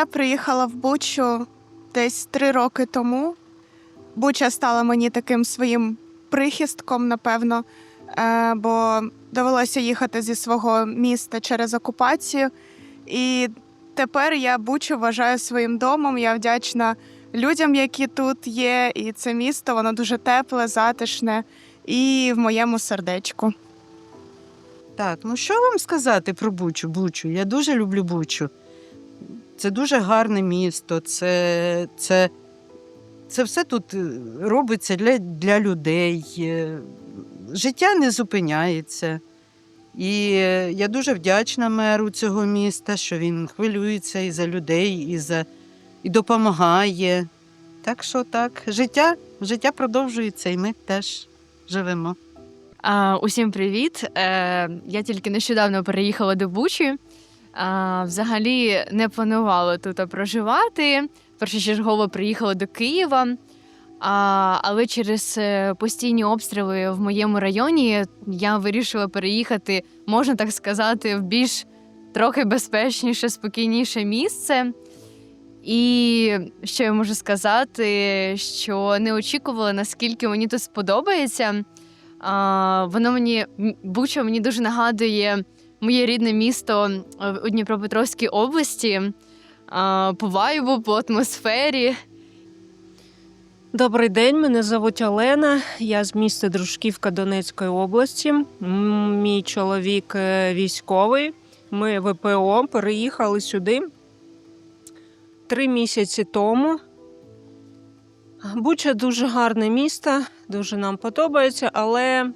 я приїхала в Бучу десь три роки тому. Буча стала мені таким своїм прихистком, напевно, е, бо довелося їхати зі свого міста через окупацію. І тепер я Бучу вважаю своїм домом. Я вдячна людям, які тут є. І це місто, воно дуже тепле, затишне і в моєму сердечку. Так, ну що вам сказати про Бучу? Бучу? Я дуже люблю Бучу. Це дуже гарне місто. Це, це, це все тут е, робиться для, для людей. Е, Життя не зупиняється. І е, я дуже вдячна меру цього міста, що він хвилюється і за людей, і, за, і допомагає. Так що так, життя, життя продовжується, і ми теж живемо. А, усім привіт! Е, я тільки нещодавно переїхала до Бучі. А, взагалі не планувала тут проживати. Першочергово приїхала до Києва. А, але через е, постійні обстріли в моєму районі я вирішила переїхати, можна так сказати, в більш трохи безпечніше, спокійніше місце. І що я можу сказати, що не очікувала, наскільки мені тут сподобається. А, воно мені Буча мені дуже нагадує моє рідне місто е, у Дніпропетровській області. По вайбу, по атмосфері. Добрий день, мене звуть Олена. Я з міста Дружківка Донецької області. Мій чоловік е, військовий. Ми ВПО переїхали сюди три місяці тому. Буча дуже гарне місто, дуже нам подобається, але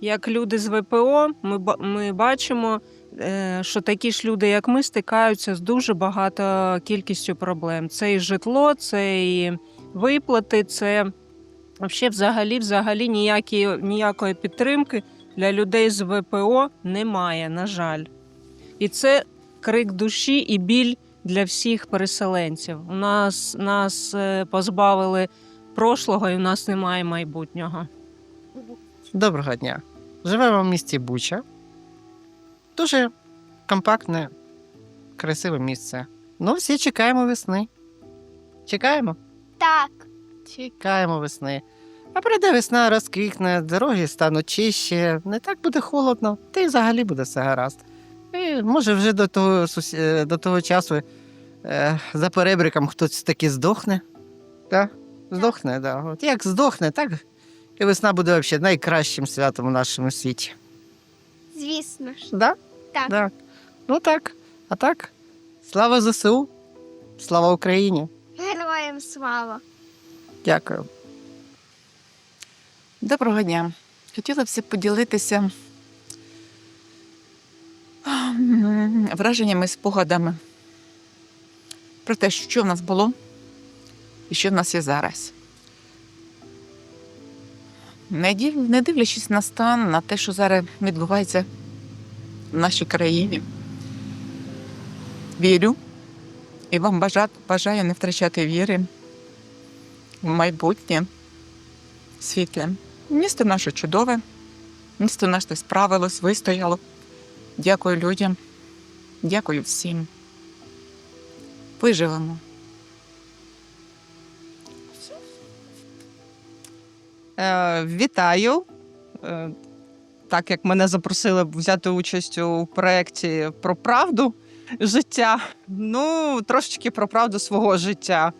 як люди з ВПО, ми, ми бачимо, е, що такі ж люди, як ми, стикаються з дуже багато кількістю проблем. Це і житло, це і виплати, це взагалі, взагалі, ніякі, ніякої підтримки для людей з ВПО немає, на жаль. І це крик душі і біль для всіх переселенців. У нас нас е, позбавили прошлого, і у нас немає майбутнього. Доброго дня. Живемо в місті Буча. Дуже компактне, красиве місце. Ну, всі чекаємо весни. Чекаємо? Так. Чекаємо весни. А прийде весна, розквітне, дороги стануть чище, не так буде холодно, та й взагалі буде все гаразд. І може вже до того, е, до того часу е, за перебриком хтось таки здохне. Так? Здохне, так. От як здохне, так і весна буде взагалі найкращим святом у нашому світі. Звісно ж. Да? Так. Да. Ну так. А так. Слава ЗСУ. Слава Україні. Героям слава. Дякую. Доброго дня. Хотіла б поділитися м, враженнями, спогадами про те, що в нас було і що в нас є зараз. Не дивлячись на стан, на те, що зараз відбувається в нашій країні, вірю і вам бажаю не втрачати віри в майбутнє світле. Місто наше чудове, місто наше справилось, вистояло. Дякую людям, дякую всім. Виживемо. Вітаю. Е, Так як мене запросили взяти участь у проєкті про правду життя, ну трошечки про правду свого життя.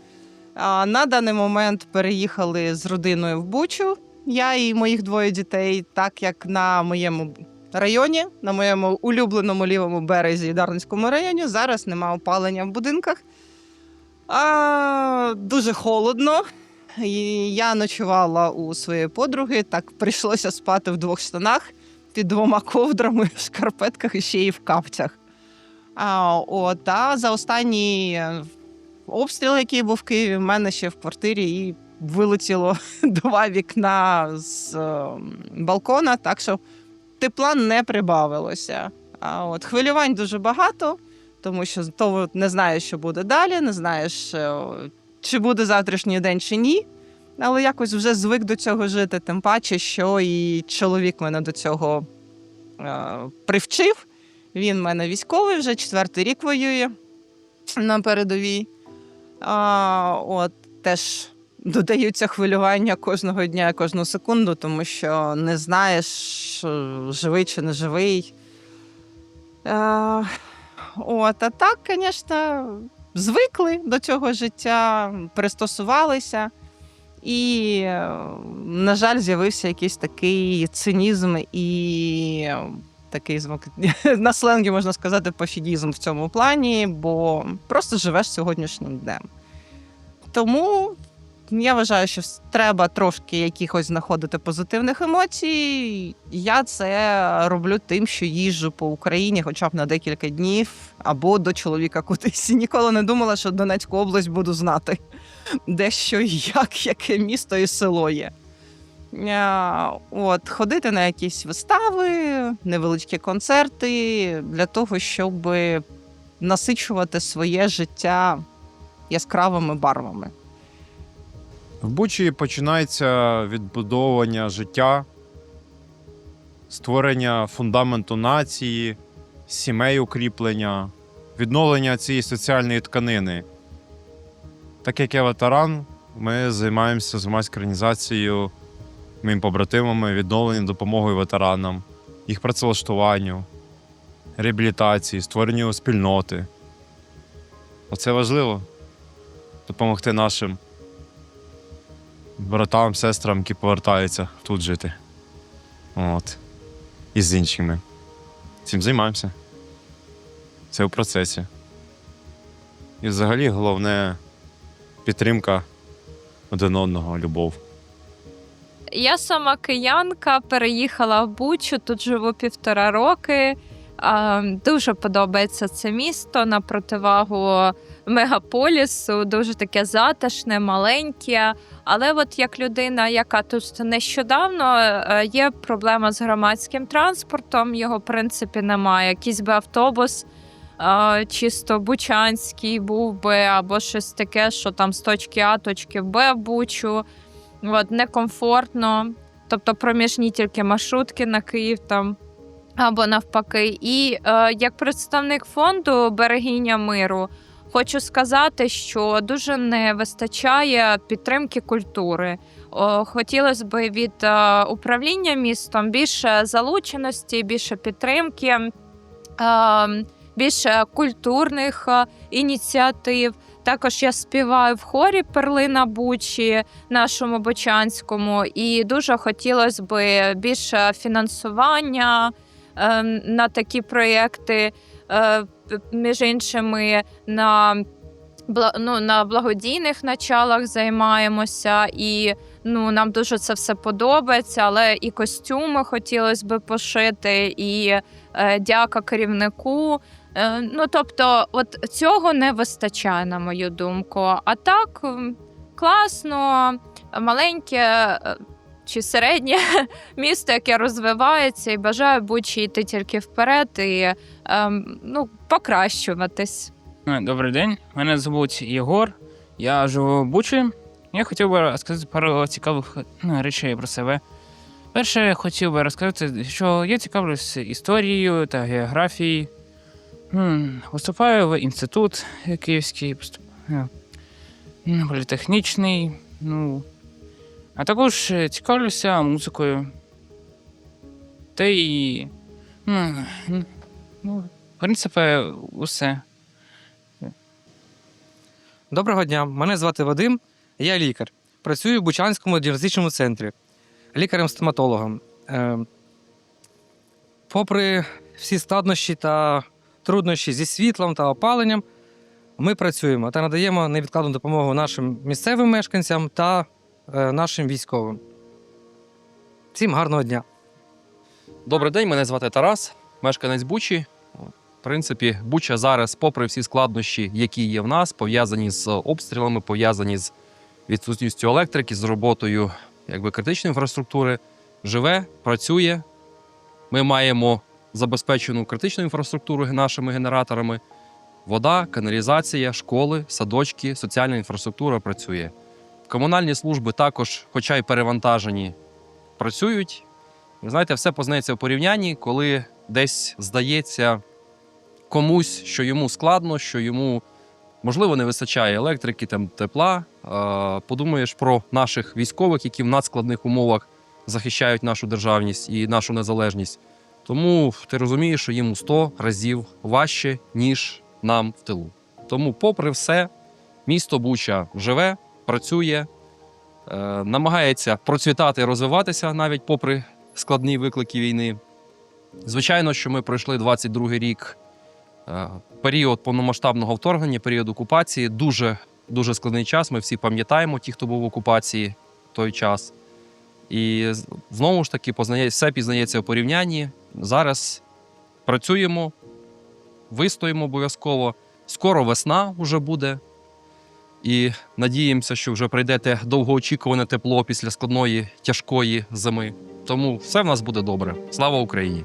На даний момент переїхали з родиною в Бучу. Я і моїх двоє дітей, так як на моєму районі, на моєму улюбленому лівому березі Дарницькому районі, зараз нема опалення в будинках. А, дуже холодно. Я ночувала у своєї подруги, так прийшлося спати в двох штанах під двома ковдрами, в шкарпетках і ще й в капцях. А, от, а за останній е, обстріл, який був в Києві, в мене ще в квартирі і вилетіло два вікна з е, балкона, так що тепла не прибавилося. А от хвилювань дуже багато, тому що то не знаєш, що буде далі, не знаєш, е, чи буде завтрашній день, чи ні. Але якось вже звик до цього жити, тим паче, що і чоловік мене до цього е, привчив. Він мене військовий, вже четвертий рік воює. на передовій. А, от, теж додаються хвилювання кожного дня, кожну секунду, тому що не знаєш, живий чи не живий. А, от, а так, звісно, звикли до цього життя, пристосувалися. І, е, на жаль, з'явився якийсь такий цинізм і е, такий на сленгі можна сказати пофігізм в цьому плані, бо просто живеш сьогоднішнім днем. Тому я вважаю, що треба трошки якихось знаходити позитивних емоцій. Я це роблю тим, що їжджу по Україні, хоча б на декілька днів, або до чоловіка кудись. Ніколи не думала, що Донецьку область буду знати, де що і як, яке місто і село є. От, ходити на якісь вистави, невеличкі концерти для того, щоб насичувати своє життя яскравими барвами. В Бучі починається відбудовування життя, створення фундаменту нації, сімей укріплення, відновлення цієї соціальної тканини. Так як я ветеран, ми займаємося громадською організацією, моїми побратимами, відновленням допомогою ветеранам, їх працевлаштуванню, реабілітації, створенню спільноти. Оце важливо допомогти нашим братам, сестрам, які повертаються тут жити. От. І з іншими. Цим займаємося. Це у процесі. І взагалі головне підтримка один одного, любов. Я сама киянка, переїхала в Бучу, тут живу півтора роки. Дуже подобається це місто на противагу мегаполісу, дуже таке затишне, маленьке. Але от як людина, яка тут нещодавно е, є проблема з громадським транспортом, його в принципі немає. Якийсь би автобус е, чисто бучанський був би, або щось таке, що там з точки А, точки Б в Бучу. От, некомфортно. Тобто проміжні тільки маршрутки на Київ там або навпаки. І е, як представник фонду Берегиня миру. Хочу сказати, що дуже не вистачає підтримки культури. Хотілося б від е, управління містом більше залученості, більше підтримки, е, більше культурних е, ініціатив. Також я співаю в хорі Перлина Бучі, нашому Бучанському, і дуже хотілося б більше фінансування е, на такі проєкти, між іншими, на, ну, на благодійних началах займаємося. І ну, нам дуже це все подобається, але і костюми хотілося б пошити, і е, дяка керівнику. Е, Ну, тобто, от цього не вистачає, на мою думку. А так класно, маленьке е, чи середнє місто, яке розвивається, і бажаю Бучі йти тільки вперед і ем, ну, покращуватись. Е, Добрий день, мене звуть Єгор. Я живу в Бучі. Я хотів би розказати пару цікавих ну, речей про себе. Перше, я хотів би розказати, що я цікавлюсь історією та географією. Поступаю в інститут київський, поступаю політехнічний. Ну, а також е, цікавлюся музикою. Та й. м, м, Ну, в принципі, усе. Доброго дня, мене звати Вадим, я лікар. Працюю в Бучанському діагностичному центрі, лікарем-стоматологом. Е, Попри всі складнощі та труднощі зі світлом та опаленням, ми працюємо та надаємо невідкладну допомогу нашим місцевим мешканцям та нашим військовим. Всім гарного дня! Добрий день, мене звати Тарас, мешканець Бучі. В принципі, Буча зараз, попри всі складнощі, які є в нас, пов'язані з обстрілами, пов'язані з відсутністю електрики, з роботою якби, критичної інфраструктури, живе, працює. Ми маємо забезпечену критичну інфраструктуру нашими генераторами. Вода, каналізація, школи, садочки, соціальна інфраструктура працює. Комунальні служби також, хоча й перевантажені, працюють. Ви знаєте, все познається в порівнянні, коли десь здається комусь, що йому складно, що йому можливо, не вистачає електрики, там, тепла. Подумаєш про наших військових, які в надскладних умовах захищають нашу державність і нашу незалежність. Тому ти розумієш, що їм у 100 разів важче, ніж нам в тилу. Тому, попри все, місто Буча живе, працює, е, намагається процвітати і розвиватися навіть попри складні виклики війни. Звичайно, що ми пройшли 22-й рік, е, період повномасштабного вторгнення, період окупації. Дуже, дуже складний час. Ми всі пам'ятаємо, ті, хто був в окупації в той час. І знову ж таки, все пізнається у порівнянні. Зараз працюємо, вистоїмо обов'язково. Скоро весна вже буде. І надіємося, що вже прийдете довгоочікуване тепло після складної тяжкої зими. Тому все в нас буде добре. Слава Україні!